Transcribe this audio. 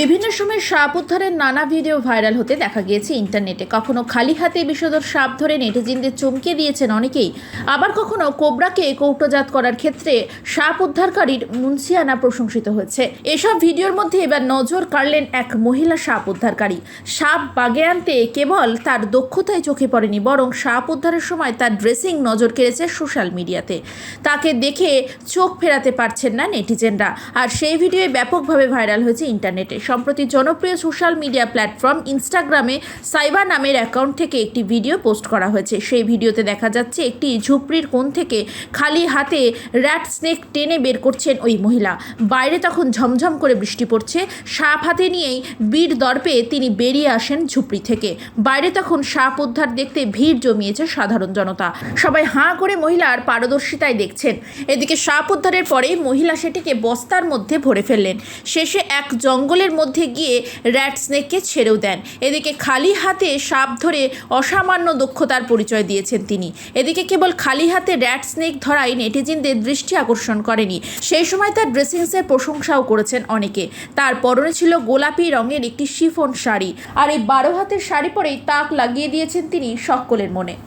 বিভিন্ন সময় সাপ উদ্ধারের নানা ভিডিও ভাইরাল হতে দেখা গিয়েছে ইন্টারনেটে। কখনো খালি হাতে বিষধর সাপ ধরে নেটিজিনদের চমকে দিয়েছেন অনেকেই। আবার কখনো কোবরাকে কৌটোজাত করার ক্ষেত্রে সাপ উদ্ধারকারীর মুন্সিয়ানা প্রশংসিত হয়েছে। এসব ভিডিওর মধ্যে এবার নজর কাড়লেন এক মহিলা সাপ উদ্ধারকারী। সাপ বাগে আনতে কেবল তার দক্ষতায় চোখে পড়েনি, বরং সাপ উদ্ধারের সময় তার ড্রেসিং নজর কেড়েছে সোশ্যাল মিডিয়াতে। তাকে দেখে চোখ ফেরাতে পারছেন না নেটিজেনরা। আর সেই ভিডিও ব্যাপকভাবে ভাইরাল হয়েছে ইন্টারনেটে। সম্প্রতি জনপ্রিয় সোশ্যাল মিডিয়া প্ল্যাটফর্ম ইনস্টাগ্রামে সাইবার নামের অ্যাকাউন্ট থেকে একটি ভিডিও পোস্ট করা হয়েছে। সেই ভিডিওতে দেখা যাচ্ছে একটি ঝুপড়ির কোণ থেকে খালি হাতে র্যাট স্নেক টেনে বের করছেন ওই মহিলা। বাইরে তখন ঝমঝম করে বৃষ্টি পড়ছে। সাপ হাতে নিয়েই বীর দর্পে তিনি বেরিয়ে আসেন ঝুপড়ি থেকে। বাইরে তখন সাপ উদ্ধার দেখতে ভিড় জমিয়েছে সাধারণ জনতা। সবাই হাঁ করে মহিলার পারদর্শিতায় দেখছেন। এদিকে সাপ উদ্ধারের পরে মহিলা সেটিকে বস্তার মধ্যে ভরে ফেললেন। শেষে এক জঙ্গলের মধ্যে গিয়ে র্যাট স্নেককে ছেড়েও দেন। এদিকে খালি হাতে সাপ ধরে অসামান্য দক্ষতার পরিচয় দিয়েছেন তিনি। এদিকে কেবল খালি হাতে র্যাট স্নেক ধরাই নেটিজিনদের দৃষ্টি আকর্ষণ করেনি। সেই সময় তার ড্রেসিংসের প্রশংসাও করেছেন অনেকে। তার পরনে ছিল গোলাপি রঙের একটি শিফন শাড়ি। আর এই বারো হাতের শাড়ি পরেই তাক লাগিয়ে দিয়েছেন তিনি সকলের মনে।